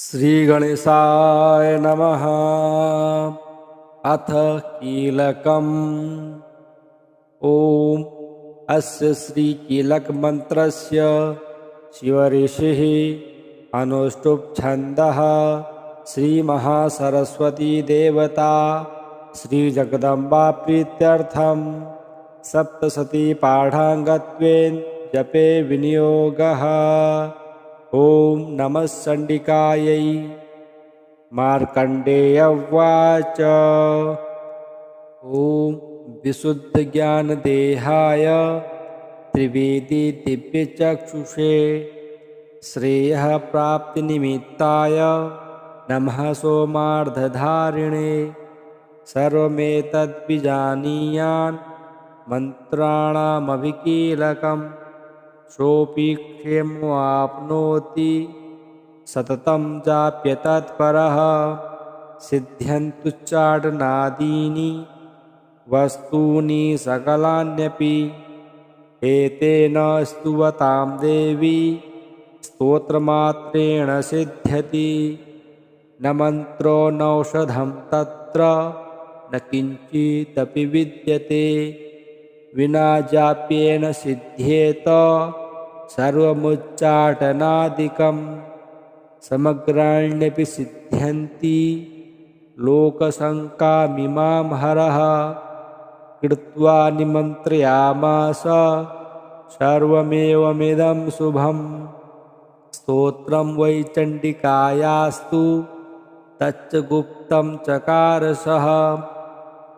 श्रीगणेशाय नमः। अथ कीलकम्। ॐ अस्य श्रीकीलकमन्त्रस्य शिवऋषिः अनुष्टुप्छन्दः श्रीमहासरस्वतीदेवता श्रीजगदम्बाप्रीत्यर्थं सप्तशतीपाठाङ्गत्वेन जपे विनियोगः ॐ नमः चण्डिकायै मार्कण्डेयवाच। ॐ विशुद्धज्ञानदेहाय त्रिवेदी श्रेयः प्राप्तिनिमित्ताय नमः सोमार्धधारिणे सर्वमेतद्विजानीयान् मन्त्राणामभिकीलकम्। सोऽपि क्षेमवाप्नोति सततं जाप्यतत्परः सिद्ध्यन्तुच्चाटनादीनि वस्तूनि सकलान्यपि। एतेन स्तुवतां देवी। स्तोत्रमात्रेण सिद्ध्यति। न मन्त्रो नौषधं तत्र। न किञ्चिदपि विद्यते विना जाप्येन सिद्ध्येत सर्वमुच्चाटनादिकं समग्राण्यपि सिद्ध्यन्ति लोकशङ्कामिमां हरः कृत्वा निमन्त्रयामास सर्वमेवमिदं शुभं स्तोत्रं वै चण्डिकायास्तु तच्च गुप्तं चकारसः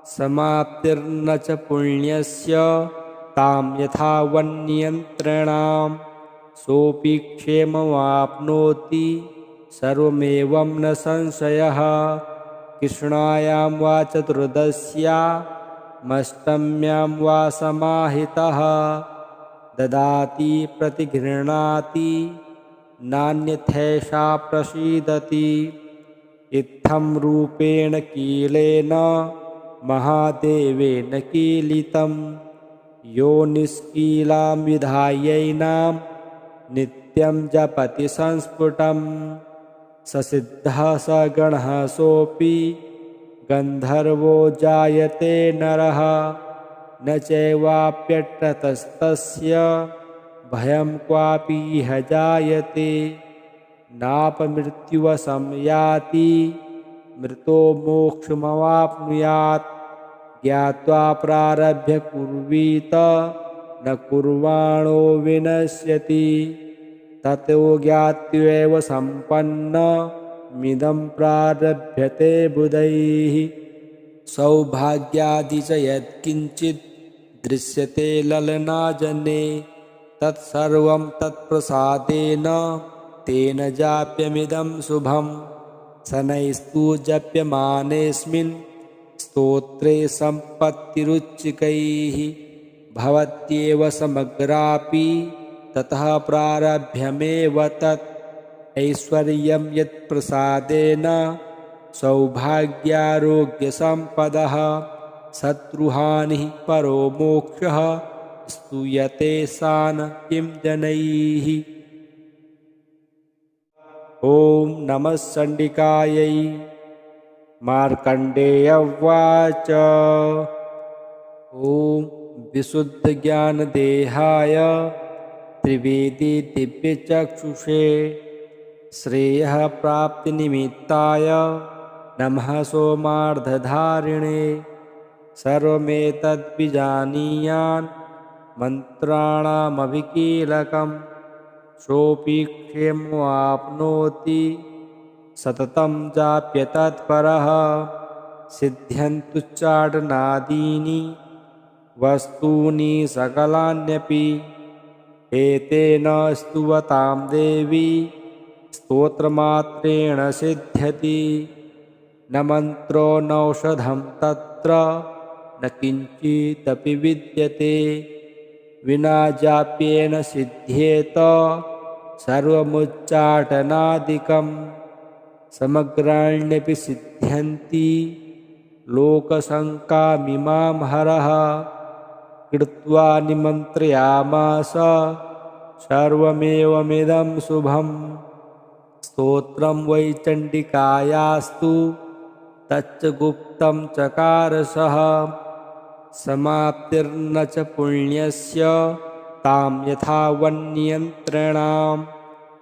समाप्तिर्न च पुण्यस्य तां यथा वन्नियन्त्रणां सोऽपि क्षेममाप्नोति सर्वमेवं न संशयः। कृष्णायां वा चतुर्दश्यामष्टम्यां वा समाहितः। ददाति प्रतिगृह्णाति नान्यथैषा प्रसीदति। इत्थं रूपेण कीलेन महादेवेन कीलितं। यो निष्कीलां विधायैनां नित्यं जपति संस्फुटं स सिद्धः स गणः सोऽपि गन्धर्वो जायते नरः। न चैवाप्यट्टतस्तस्य भयं क्वापि इह जायते। नापमृत्युवशं याति मृतो मोक्षमवाप्नुयात् ज्ञात्वा प्रारभ्य कुर्वीत न कुर्वाणो विनश्यति। ततो ज्ञात्वैव सम्पन्नमिदं प्रारभ्यते बुधैः। सौभाग्यादि च यत्किञ्चित् दृश्यते ललनाजने तत्सर्वं तत्प्रसादेन तेन जाप्यमिदं शुभं शनैस्तु जप्यमानेऽस्मिन् स्तोत्रे सम्पत्तिरुच्चिकैः भवत्येव समग्रापि ततः प्रारभ्यमेव तत् ऐश्वर्यं यत्प्रसादेन सौभाग्यारोग्यसम्पदः शत्रुहानिः परो मोक्षः स्तूयते सा न किं जनैः। ॐ नमः चण्डिकायै मार्कण्डेयवाच ॐ विशुद्धज्ञानदेहाय त्रिवेदी दिव्यचक्षुषे श्रेयः प्राप्तिनिमित्ताय नमः सोमार्धधारिणे सर्वमेतद्विजानीयान् मन्त्राणामभिकीलकम् सोऽपि क्षेमवाप्नोति सततं जाप्यतत्परः सिद्ध्यन्तुच्चाटनादीनि वस्तूनि सकलान्यपि। एतेन स्तुवतां देवी स्तोत्रमात्रेण सिद्ध्यति। न मन्त्रो नौषधं तत्र न किञ्चिदपि विद्यते। विना जाप्येन सिद्ध्येत सर्वमुच्चाटनादिकं समग्राण्यपि सिद्ध्यन्ति। लोकशङ्कामिमां हरः कृत्वा निमन्त्रयामास। सर्वमेवमिदं शुभं। स्तोत्रं वै चण्डिकायास्तु। तच्च गुप्तं चकारसः। समाप्तिर्न च पुण्यस्य। तां यथा वन्यन्त्रणां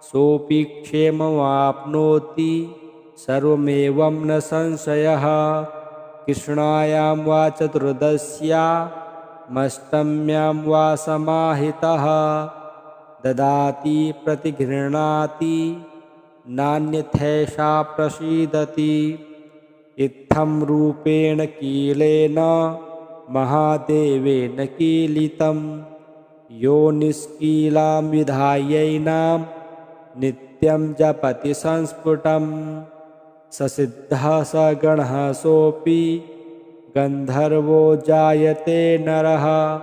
सोऽपि क्षेममाप्नोति सर्वमेवं न संशयः। कृष्णायां वा चतुर्दश्यामष्टम्यां वा समाहितः। ददाति प्रतिगृह्णाति नान्यथैषा प्रसीदति। इत्थं रूपेण कीलेन महादेवेन कीलितं यो निष्कीलां विधायैनां नित्यं जपति संस्फुटं स सिद्धः स गणः सोऽपि गन्धर्वो जायते नरः।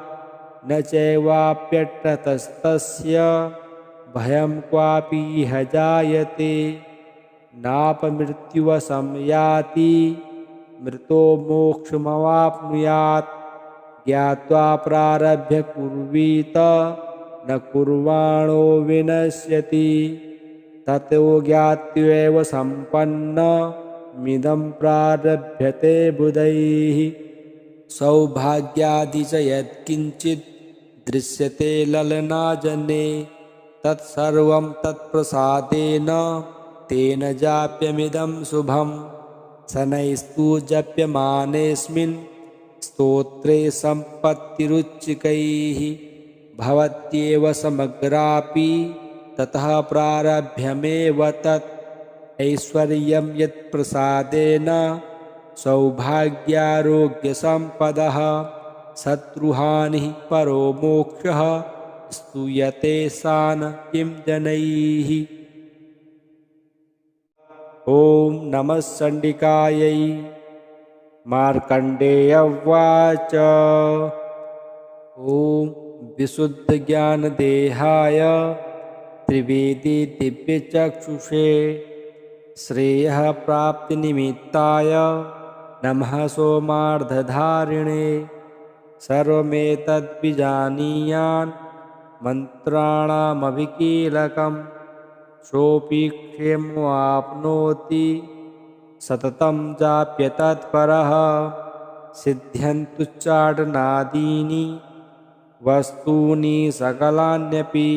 न चैवाप्यट्टतस्तस्य भयं क्वापि इह जायते। नापमृत्युवशं याति मृतो मोक्षमवाप्नुयात्। ज्ञात्वा प्रारभ्य कुर्वीत न कुर्वाणो विनश्यति ततो ज्ञात्वैव सम्पन्नमिदं प्रारभ्यते बुधैः। सौभाग्यादि च यत्किञ्चित् दृश्यते ललनाजने। तत्सर्वं तत्प्रसादेन तेन जाप्यमिदं शुभं शनैस्तु जप्यमानेऽस्मिन् स्तोत्रे सम्पत्तिरुच्चिकैः। भवत्येव समग्रापि ततः प्रारभ्यमेव तत् ऐश्वर्यं यत्प्रसादेन सौभाग्यारोग्यसम्पदः शत्रुहानिः परो मोक्षः स्तूयते सा किं जनैः। ॐ नमः चण्डिकायै मार्कण्डेयवाच। ॐ विशुद्धज्ञानदेहाय त्रिवेदी दिव्यचक्षुषे श्रेयः प्राप्तिनिमित्ताय नमः सोमार्धधारिणे सर्वमेतद्विजानीयान् मन्त्राणामभिकीलकं सोऽपि क्षेमवाप्नोति सततं जाप्यतत्परः सिद्ध्यन्तुच्चाटनादीनि वस्तूनि सकलान्यपि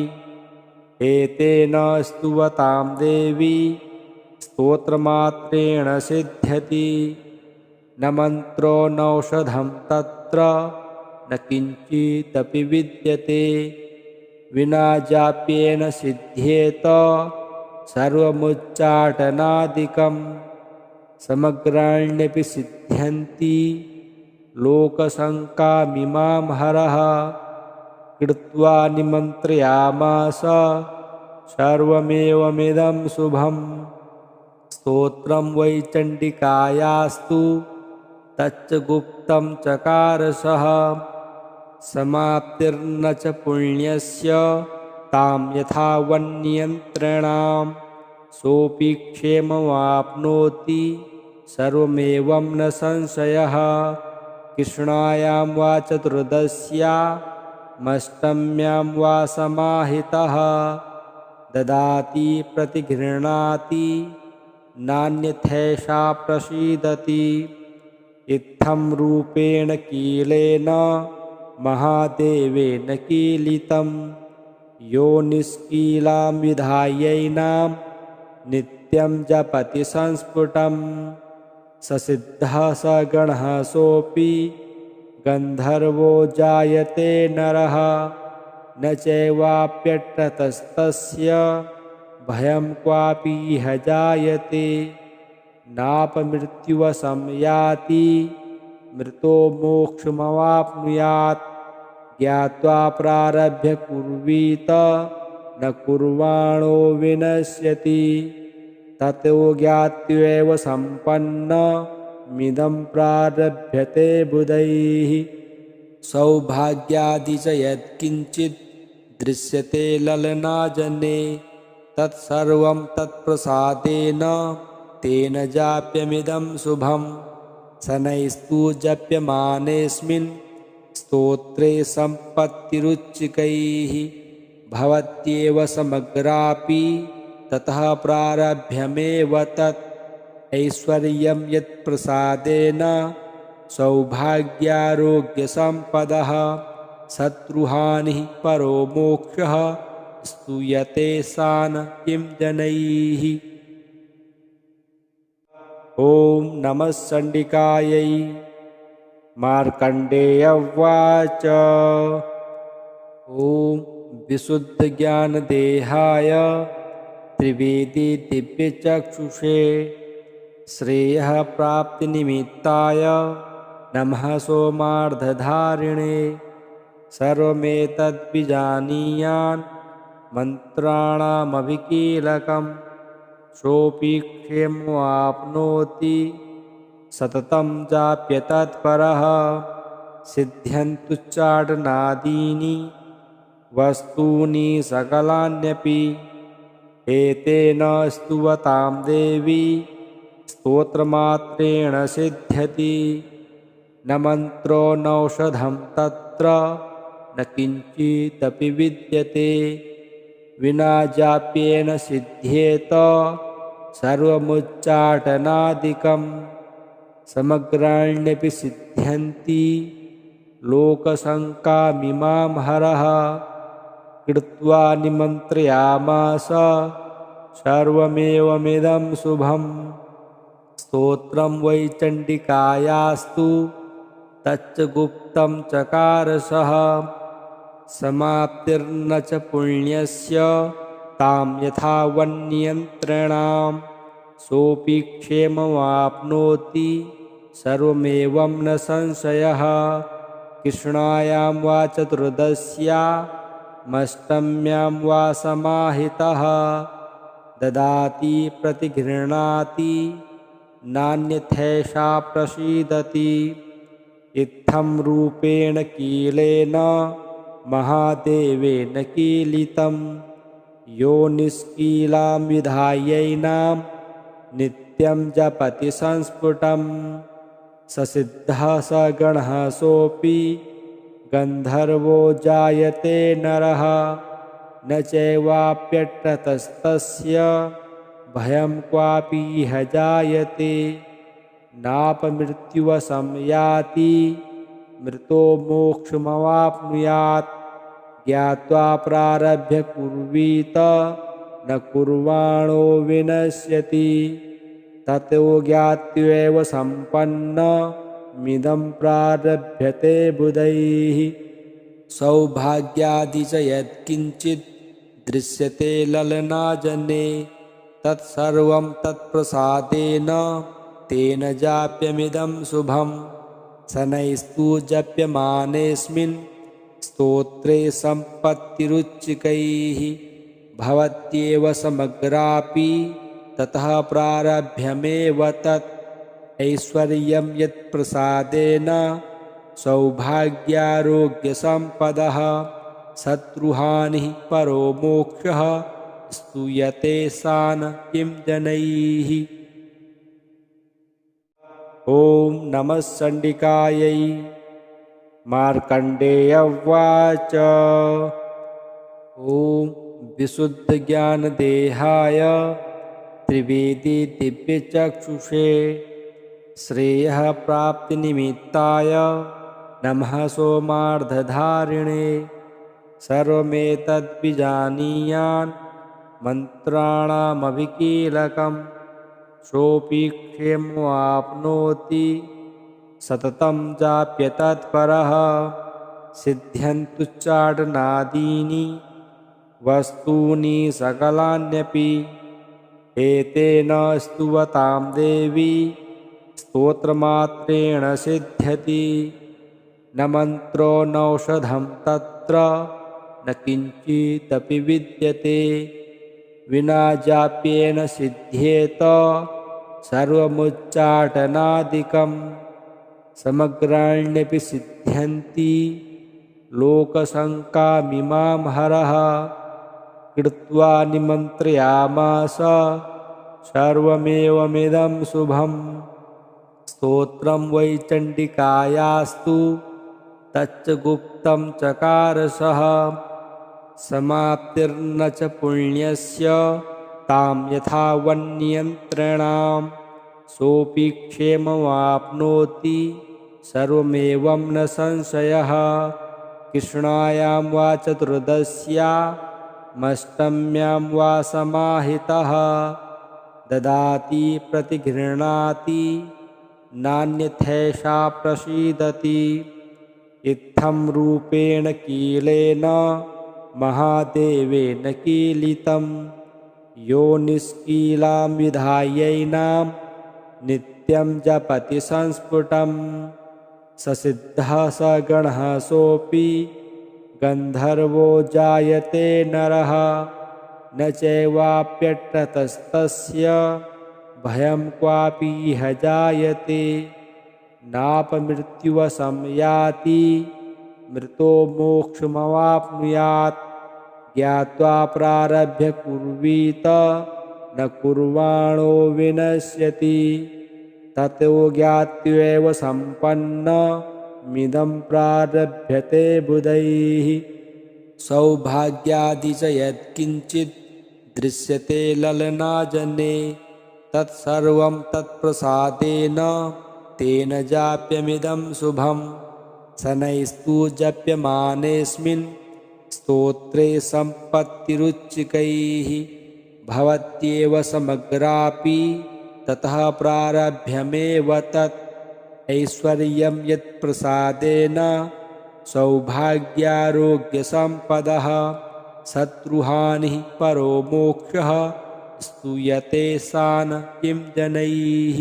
एतेन स्तुवतां देवी स्तोत्रमात्रेण सिद्ध्यति। न मन्त्रो नौषधं तत्र न किञ्चिदपि विद्यते। विना जाप्येन सिद्ध्येत सर्वमुच्चाटनादिकं। समग्राण्यपि सिद्ध्यन्ति लोकशङ्कामिमां हरः कृत्वा निमन्त्रयामास। सर्वमेवमिदं शुभं। स्तोत्रं वै चण्डिकायास्तु। तच्च गुप्तं चकारसः। समाप्तिर्न च पुण्यस्य। तां यथा वन्यन्त्रणां सोऽपि क्षेममाप्नोति। सर्वमेवं न संशयः। कृष्णायां वा चतुर्दश्यामष्टम्यां वा समाहितः। ददाति प्रतिगृह्णाति नान्यथैषा प्रसीदति। इत्थं रूपेण कीलेन महादेवेन कीलितं यो निष्कीलां विधायैनां नित्यं जपति संस्फुटं स सिद्धः स गणः सोऽपि गन्धर्वो जायते नरः न चैवाप्यट्टतस्तस्य भयं क्वापि इह जायते नापमृत्युवशं याति मृतो मोक्षमवाप्नुयात् ज्ञात्वा प्रारभ्य कुर्वीत न कुर्वाणो विनश्यति। ततो ज्ञात्वैव सम्पन्नमिदं प्रारभ्यते बुधैः। सौभाग्यादि च यत्किञ्चित् दृश्यते ललनाजने। तत्सर्वं तत्प्रसादेन तेन जाप्यमिदं शुभं शनैस्तु जप्यमानेऽस्मिन् स्तोत्रे सम्पत्तिरुच्चिकैः। भवत्येव समग्रापि ततः प्रारभ्यमेव तत् ऐश्वर्यं यत्प्रसादेन सौभाग्यारोग्यसम्पदः, शत्रुहानिः परो मोक्षः, स्तूयते सा न किं जनैः। ॐ नमः चण्डिकायै मार्कण्डेयवाच ॐ विशुद्धज्ञानदेहाय, त्रिवेदी दिव्यचक्षुषे श्रेयः प्राप्तिनिमित्ताय नमः सोमार्धधारिणे। सर्वमेतद्विजानीयान् मन्त्राणामभिकीलकं सोऽपि क्षेमवाप्नोति सततं जाप्यतत्परः सिद्ध्यन्तुच्चाटनादीनि वस्तूनि सकलान्यपि एतेन स्तुवतां देवी स्तोत्रमात्रेण सिद्ध्यति। न मन्त्रो नौषधं तत्र न किञ्चिदपि विद्यते। विना जाप्येन सिद्ध्येत सर्वमुच्चाटनादिकं समग्राण्यपि सिद्ध्यन्ति। लोकशङ्कामिमां हरः। कृत्वा निमन्त्रयामास। सर्वमेवमिदं शुभं स्तोत्रं वै चण्डिकायास्तु तच्च गुप्तं चकारसः समाप्तिर्न च पुण्यस्य तां यथा वन्नियन्त्रणां सोऽपि क्षेममाप्नोति सर्वमेवं न संशयः। कृष्णायां वा चतुर्दश्यामष्टम्यां वा समाहितः। ददाति प्रतिगृह्णाति नान्यथैषा प्रसीदति। इत्थं रूपेण कीलेन महादेवेन कीलितं। यो निष्कीलां विधायैनां नित्यं जपति संस्फुटं। स सिद्धः स गणः सोऽपि गन्धर्वो जायते नरः। न चैवाप्यट्टतस्तस्य भयं क्वापि इह जायते नापमृत्युवशं याति मृतो मोक्षमवाप्नुयात्। ज्ञात्वा प्रारभ्य कुर्वीत। न कुर्वाणो विनश्यति। ततो ज्ञात्वैव सम्पन्नमिदं प्रारभ्यते बुधैः। सौभाग्यादि च यत्किञ्चित् दृश्यते ललनाजने तत्सर्वं तत्प्रसादेन तेन जाप्यमिदं शुभं शनैस्तु जप्यमानेऽस्मिन् स्तोत्रे सम्पत्तिरुच्चिकैः भवत्येव समग्रापि ततः प्रारभ्यमेव तत्। ऐश्वर्यं यत्प्रसादेन सौभाग्यारोग्यसम्पदः शत्रुहानिः परो मोक्षः स्तूयते सा न किं जनैः। ॐ नमः चण्डिकायै। मार्कण्डेयवाच ॐ विशुद्धज्ञानदेहाय त्रिवेदी दिव्यचक्षुषे श्रेयः प्राप्तिनिमित्ताय नमः सोमार्धधारिणे। सर्वमेतद्विजानीयान् मन्त्राणामभिकीलकं सोऽपि क्षेमवाप्नोति सततं जाप्यतत्परः सिद्ध्यन्तुच्चाटनादीनि वस्तूनि सकलान्यपि। एतेन स्तुवतां देवी। स्तोत्रमात्रेण सिद्ध्यति। न मन्त्रो नौषधं तत्र। न किञ्चिदपि विद्यते विना जाप्येन सिद्ध्येत सर्वमुच्चाटनादिकं समग्राण्यपि सिद्ध्यन्ति लोकशङ्कामिमां हरः कृत्वा निमन्त्रयामास सर्वमेवमिदं शुभं स्तोत्रं वै चण्डिकायास्तु तच्च गुप्तं चकारसः समाप्तिर्न च पुण्यस्य तां यथा वन्ययन्त्रणां सोऽपि क्षेममाप्नोति सर्वमेवं न संशयः। कृष्णायां वा चतुर्दश्यामष्टम्यां वा समाहितः। ददाति प्रतिगृह्णाति नान्यथैषा प्रसीदति। इत्थं रूपेण कीलेन महादेवेन कीलितं यो निष्कीलां विधायैनां नित्यं जपति संस्फुटं। ससिद्धः स गणः सोऽपि गन्धर्वो जायते नरः न चैवाप्यट्टतस्तस्य भयं क्वापि इह जायते। नापमृत्युवशं याति मृतो मोक्षमवाप्नुयात् ज्ञात्वा प्रारभ्य कुर्वीत न कुर्वाणो विनश्यति। ततो ज्ञात्वैव सम्पन्नमिदं प्रारभ्यते बुधैः। सौभाग्यादि च यत्किञ्चित् दृश्यते ललनाजने तत्सर्वं तत्प्रसादेन तेन जाप्यमिदं शुभं शनैस्तु जप्यमानेऽस्मिन् स्तोत्रे सम्पत्तिरुच्चिकैः भवत्येव समग्रापि ततः प्रारभ्यमेव तत् ऐश्वर्यं यत्प्रसादेन सौभाग्यारोग्यसम्पदः शत्रुहानिः परो मोक्षः स्तूयते सा न किं जनैः